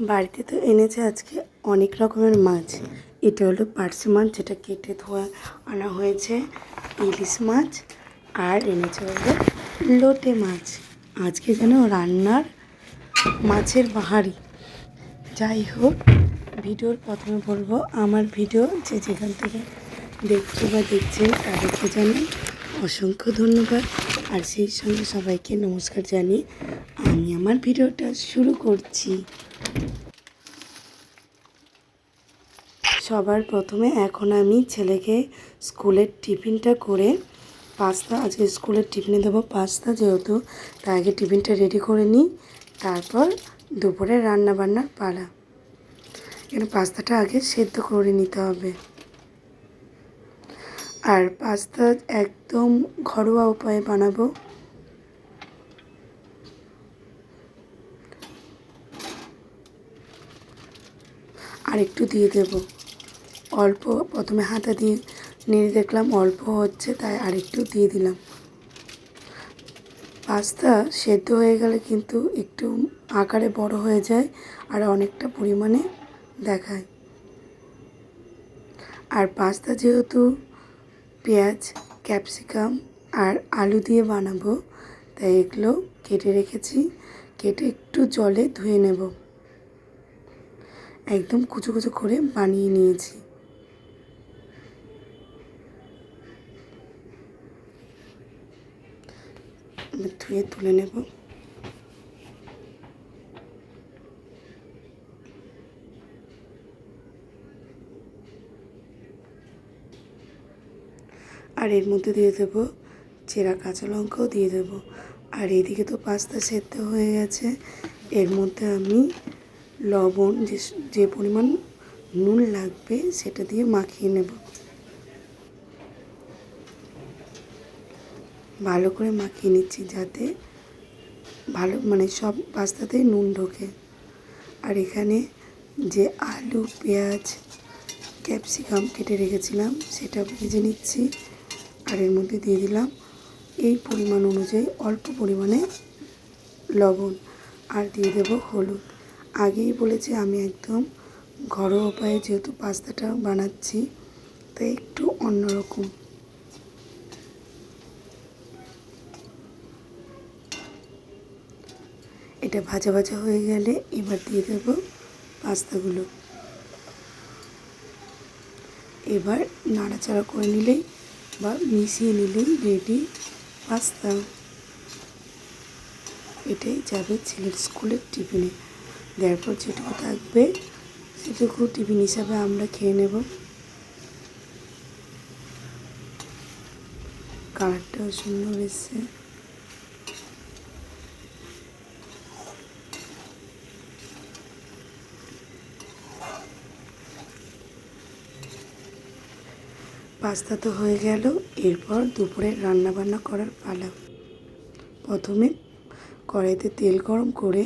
বাড়িতে তো এনেছে আজকে অনেক রকমের মাছ। এটা হলো পার্সে মাছ, যেটা কেটে ধোয়া আনা হয়েছে, ইলিশ মাছ, আর এনেছে হলো লোটে মাছ। আজকে যেন রান্নার মাছের বাহারি। যাই হোক, ভিডিওর প্রথমে বলব, আমার ভিডিও যে যেখান থেকে দেখছ বা দেখছে তাদেরকে জানাই অসংখ্য ধন্যবাদ। আর সেই সঙ্গে সবাইকে নমস্কার জানিয়ে আমি আমার ভিডিওটা শুরু করছি। সবার প্রথমে এখন আমি ছেলেকে স্কুলের টিফিনটা করে পাস্তা, আজকে স্কুলের টিফিনে দেবো পাস্তা যেহেতু তার আগে টিফিনটা রেডি করে নিই, তারপর দুপুরে রান্না বান্নার পালা। এখানে পাস্তাটা আগে সেদ্ধ করে নিতে হবে। আর পাস্তা একদম ঘরোয়া উপায়ে বানাবো। আর একটু দিয়ে দেব। অল্প প্রথমে হাতা দিয়ে নেড়ে দেখলাম অল্প হচ্ছে, তাই আরেকটু দিয়ে দিলাম। পাস্তা সেদ্ধ হয়ে গেলে কিন্তু একটু আকারে বড় হয়ে যায় আর অনেকটা পরিমাণে দেখায়। আর পাস্তা যেহেতু পেঁয়াজ, ক্যাপসিকাম আর আলু দিয়ে বানাবো, তাই এগুলো কেটে রেখেছি। কেটে একটু জলে ধুয়ে নেব। একদম কুচো কুচো করে বানিয়ে নিয়েছি। ধুয়ে তুলে নেব। আর এর মধ্যে দিয়ে দেবো চেরা কাঁচা লঙ্কাও দিয়ে দেবো। আর এদিকে তো পাস্তা সেদ্ধ হয়ে গেছে। এর মধ্যে আমি লবণ, যে যে পরিমাণ নুন লাগবে সেটা দিয়ে মাখিয়ে নেব। ভালো করে মাখিয়ে নিচ্ছি যাতে ভালো মানে সব পাস্তাতেই নুন ঢোকে। আর এখানে যে আলু, পেঁয়াজ, ক্যাপসিকাম কেটে রেখেছিলাম, সেটা ভেজে নিচ্ছি। আর এর মধ্যে দিয়ে দিলাম এই পরিমাণ অনুযায়ী অল্প পরিমাণে লবণ। আর দিয়ে দেব হলুদ। আগেই বলেছি আমি একদম ঘরোয়া উপায়ে যেহেতু পাস্তাটা বানাচ্ছি, তাই একটু অন্যরকম। এটা ভাজা ভাজা হয়ে গেলে এবার দিয়ে দেব পাস্তাগুলো। এবার নাড়াচাড়া করে নিলেই বা মিশিয়ে নিলেই রেডি পাস্তা। এটাই যাবে ছেলের স্কুলের টিফিনে। দেওয়ার পর যেটুকু থাকবে সেটুকু টিফিন হিসাবে আমরা খেয়ে নেব। কালারটাও সুন্দর এসছে। পাস্তা তো হয়ে গেল। এরপর দুপুরে রান্না বান্না করার পালা। প্রথমে কড়াইতে তেল গরম করে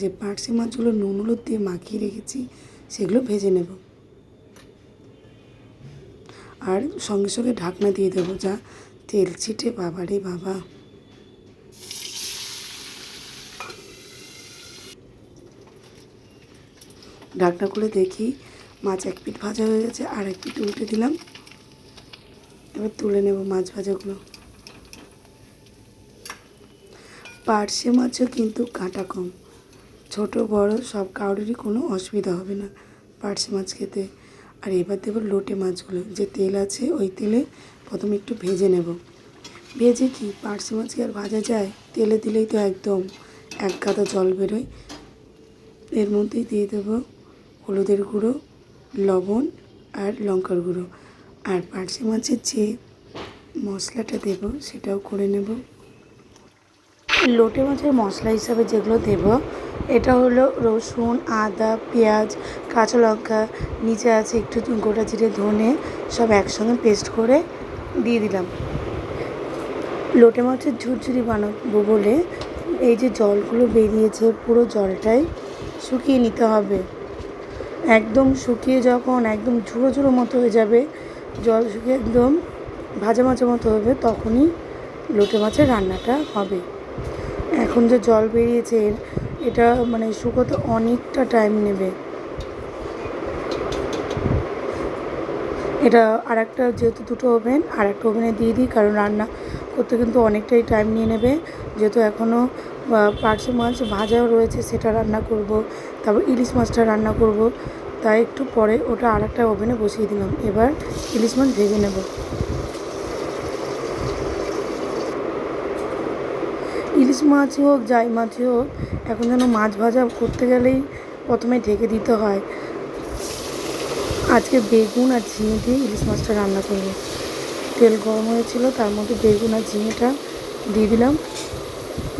যে পার্সি মাছগুলো নুন হলুদ দিয়ে মাখিয়ে রেখেছি, সেগুলো ভেজে নেব। আর সঙ্গে সঙ্গে ঢাকনা দিয়ে দেবো যা তেল ছিটে বাবারে বাবা। ঢাকনা খুলে দেখি মাছ এক পিঠ ভাজা হয়ে গেছে, আর এক পিঠ উল্টে দিলাম। এবার তুলে নেব মাছ ভাজাগুলো। পার্শে মাছও কিন্তু কাঁটা কম। ছোট, বড় সব কারোরই কোনো অসুবিধা হবে না পার্শে মাছ খেতে। আর এবার দেবো লোটে মাছগুলো। যে তেল আছে ওই তেলে প্রথমে একটু ভেজে নেব। ভেজে কি? পার্শে মাছ কি আর ভাজা যায়? তেলে দিলেই তো একদম এক গাদা জল বেরোয়। এর মধ্যেই দিয়ে দেবো হলুদের গুঁড়ো, লবণ আর লঙ্কার গুঁড়ো। আর পার্শে মাছের যে মশলাটা দেব, সেটাও করে নেব। লোটে মাছের মশলা হিসাবে যেগুলো দেব, এটা হলো রসুন, আদা, পেঁয়াজ, কাঁচা লঙ্কা, নিচে আছে একটু গোটা জিরে, ধনে, সব একসঙ্গে পেস্ট করে দিয়ে দিলাম। লোটে মাছের ঝুরঝুরি বানাবো বলে এই যে জলগুলো বেরিয়েছে, পুরো জলটাই শুকিয়ে নিতে হবে। একদম শুকিয়ে যখন একদম ঝুড়ো ঝুড়ো মতো হয়ে যাবে জল শুকিয়ে একদম ভাজা মাছের মতো হবে, তখনই লোটে মাছের রান্নাটা হবে। এখন যে জল বেরিয়েছে, এটা মানে শুকোতে অনেকটা টাইম নেবে। এটা আর একটা যেহেতু দুটো ওভেন আর একটা ওভেনে দিয়ে দিই, কারণ রান্না করতে কিন্তু অনেকটাই টাইম নিয়ে নেবে। যেহেতু এখনও পার্শে মাছ ভাজাও রয়েছে, সেটা রান্না করব, তারপর ইলিশ মাছটা রান্না করব। তাই একটু পরে ওটা আর একটা ওভেনে বসিয়ে দিলাম। এবার ইলিশ মাছ ভেজে নেব। ইলিশ মাছই হোক যাই মাছই হোক, এখন যেন মাছ ভাজা করতে গেলেই প্রথমে ঢেকে দিতে হয়। আজকে বেগুন আর ঝিঙে দিয়ে ইলিশ মাছটা রান্না করব। তেল গরম হয়েছিল, তার মধ্যে বেগুন আর ঝিঙেটা দিয়ে দিলাম।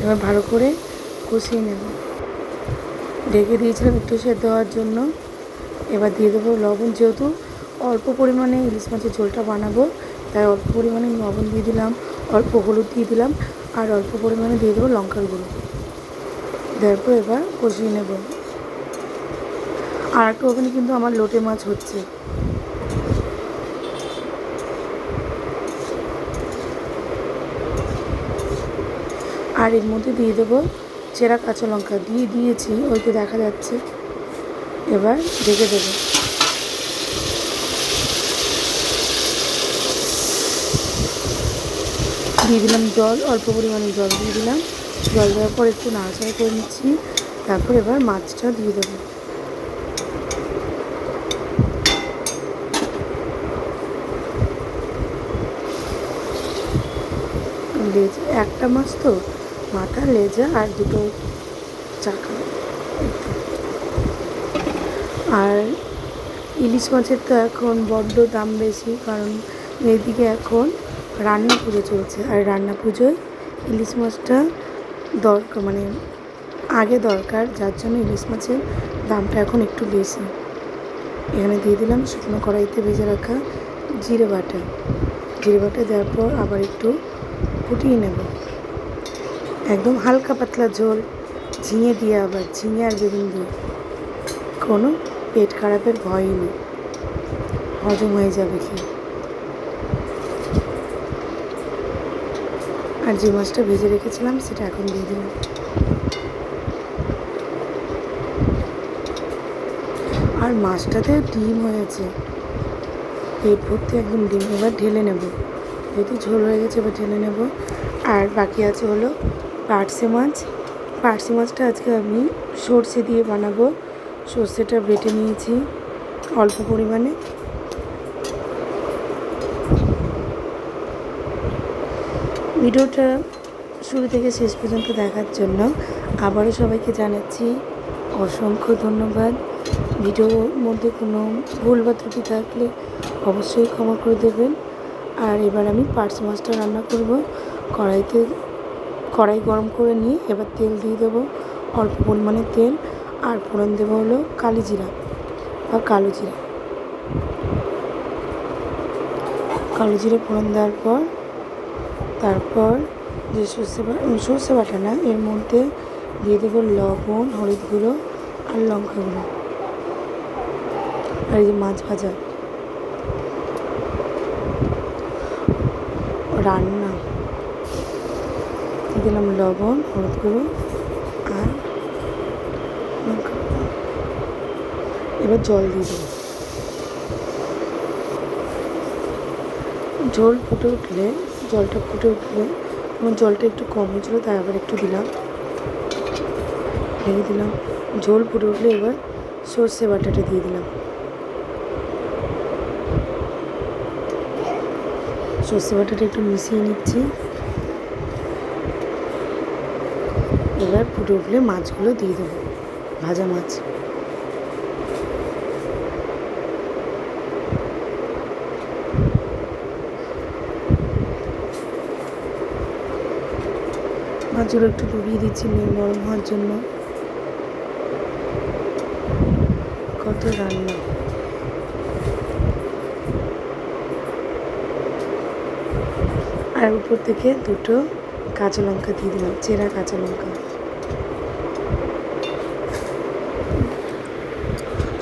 এবার ভালো করে কষিয়ে নেব। ঢেকে দিয়েছিলাম একটু সেদ্ধ হওয়ার জন্য। এবার দিয়ে দেবো লবণ যেহেতু অল্প পরিমাণে ইলিশ মাছের ঝোলটা বানাবো, তাই অল্প পরিমাণে লবণ দিয়ে দিলাম, অল্প হলুদ দিয়ে দিলাম, আর অল্প পরিমাণে দিয়ে দেবো লঙ্কার গুঁড়ো। দেওয়ার পর এবার কষিয়ে নেব। আর একটা ওখানে কিন্তু আমার লোটে মাছ হচ্ছে। আর এর মধ্যে দিয়ে দেবো চেরা কাঁচা লঙ্কা। দিয়ে দিয়েছি, ওই তো দেখা যাচ্ছে। এবার ঢেকে দেবো। দিয়ে দিলাম জল, অল্প পরিমাণে জল দিয়ে দিলাম। জল দেওয়ার পর একটু নাড়াচাড়া করে নিচ্ছি। তারপর এবার মাছটা দিয়ে দেবো। লেজা, একটা মাছ তো, মাথা, লেজা আর দুটো চাকা। আর ইলিশ মাছের তো এখন বড্ড দাম বেশি, কারণ এদিকে এখন রান্না পুজো চলছে। আর রান্না পুজোয় ইলিশ মাছটা দরকার মানে আগে দরকার, যার জন্য ইলিশ মাছের দামটা এখন একটু বেশি। এখানে দিয়ে দিলাম শুকনো কড়াইতে ভেজে রাখা জিরে বাটা। জিরে বাটা দেওয়ার পর আবার একটু ফুটিয়ে নেব। একদম হালকা পাতলা ঝোল, ঝিঙে দিয়ে আবার, ঝিঙে আর বেগুন দিয়ে। কোনো পেট খারাপের ভয়ই নেই। হজম হয়ে যাবে কি? আর যে মাছটা ভেজে রেখেছিলাম, সেটা এখন দিয়ে দিলাম। আর মাছটাতে ডিম হয়েছে। পেট ভর্তি একদম ডিম। এবার ঢেলে নেব। যেহেতু ঝোল হয়ে গেছে, এবার ঢেলে নেব। আর বাকি আছে হলো পার্সে মাছ। পার্সে মাছটা আজকে আমি সর্ষে দিয়ে বানাবো। সর্ষেটা বেটে নিয়েছি অল্প পরিমাণে। ভিডিওটা শুরু থেকে শেষ পর্যন্ত দেখার জন্য আবারও সবাইকে জানাচ্ছি অসংখ্য ধন্যবাদ। ভিডিওর মধ্যে কোনো ভুল বা ত্রুটি থাকলে অবশ্যই ক্ষমা করে দেবেন। আর এবার আমি পার্স মাছটা রান্না করব। কড়াইতে কড়াই গরম করে নিয়ে এবার তেল দিয়ে দেবো। অল্প পরিমাণে তেল। আর ফোড়ন দেবো হলো কালি জিরা বা কালো জিরা। কালো জিরে ফোড়ন দেওয়ার পর, তারপর যে সর্ষে সর্ষে বাটা না, এর মধ্যে দিয়ে দেবো লবণ, হলুদ গুঁড়ো আর লঙ্কা গুঁড়ো। আর এই যে মাছ ভাজা। রান্না। দিয়ে দিলাম লবণ, হলুদ গুঁড়ো আর লঙ্কা গুঁড়ো। এবার জল দিয়ে দেবো ঝোল ফুটে উঠলে, জলটা ফুটে উঠলে, আমার জলটা একটু কম হয়েছিল, তাই আবার একটু দিলাম। ঢেকে দিলাম। ঝোল ফুটে উঠলে এবার সর্ষে বাটাটা দিয়ে দিলাম। সর্ষে বাটাটা একটু মিশিয়ে নিচ্ছি। এবার ফুটে উঠলে মাছগুলো দিয়ে দেবো, ভাজা মাছ। মাছগুলো একটু ডুবিয়ে দিচ্ছি নরম হওয়ার জন্য। কত রান্না। আর উপর থেকে দুটো কাঁচা লঙ্কা দিয়ে দিলাম চেরা কাঁচা লঙ্কা।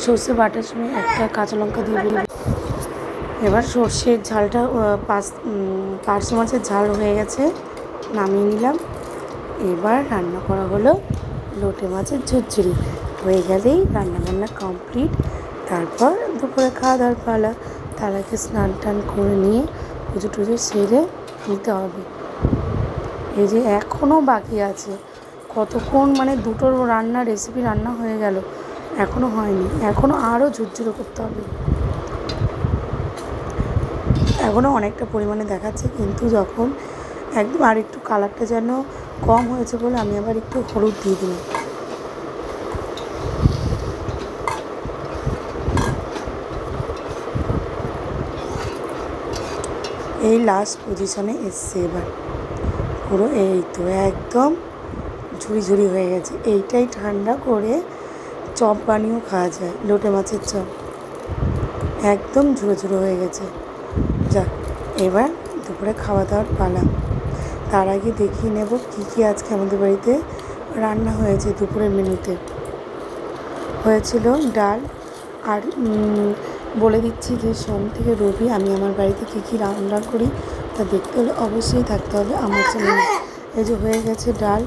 সর্ষে বাটার সময় একটা কাঁচা লঙ্কা দিয়ে দিলাম। এবার সর্ষের ঝালটা পাঁচ উম, মাছের ঝাল হয়ে গেছে নামিয়ে নিলাম। এবার রান্না করা হলো লোটে মাছের ঝুরঝুরি। হয়ে গেলেই রান্নাবান্না কমপ্লিট তারপর দুপুরে খাওয়া দাওয়ার পালা। তার আগে স্নান টান করে নিয়ে পুজো টুজো সেরে নিতে হবে। এই যে এখনও বাকি আছে। কতক্ষণ মানে দুটোর রান্না রেসিপি রান্না হয়ে গেল এখনও হয়নি। এখনও আরও ঝুরঝুরো করতে হবে। এখনও অনেকটা পরিমাণে দেখাচ্ছে, কিন্তু যখন একদম, আর একটু কালারটা যেন কম হয়েছে বলে আমি আবার একটু হলুদ দিয়ে দিলাম। এই লাস্ট পজিশনে এসছে এবার। পুরো এই তো একদম ঝুড়ি ঝুড়ি হয়ে গেছে। এইটাই ঠান্ডা করে চপ বানিয়েও খাওয়া যায়, লোটে মাছের চপ। একদম ঝুড়ো ঝুড়ো হয়ে গেছে। যাক, এবার দুপুরে খাওয়া দাওয়ার পালা। তার আগে দেখিয়ে নেব কী কী আজকে আমাদের বাড়িতে রান্না হয়েছে দুপুরের মেনুতে। হয়েছিল ডাল আর বলে দিচ্ছি যে সোম থেকে রবি আমি আমার বাড়িতে কী কী রান্না করি তা দেখতে হলে অবশ্যই থাকতে হবে আমার চ্যানেলে। এই যে হয়ে গেছে ডাল,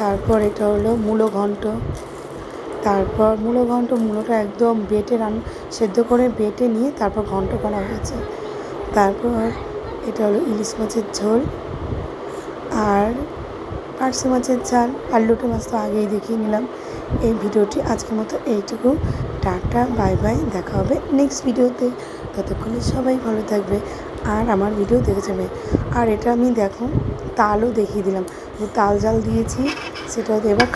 তারপর এটা হলো মূলো ঘন্ট। তারপর মূলো ঘন্ট, মূলোটা একদম বেটে রান, সেদ্ধ করে বেটে নিয়ে তারপর ঘন্ট করা হয়েছে। তারপর এটা হলো ইলিশ মাছের ঝোল। আর পার্সে মাছের ঝাল আর লোটে মাছ তো আগেই দেখিয়ে নিলাম। এই ভিডিওটি আজকের মতো এইটুকু। টাটা, বাই বাই, দেখা হবে নেক্সট ভিডিওতে। ততক্ষণে সবাই ভালো থাকবে। আর আমার ভিডিও দেখে যাবে। আর এটা আমি দেখো, তালও দেখিয়ে দিলাম। তাল জাল দিয়েছি, সেটা এবার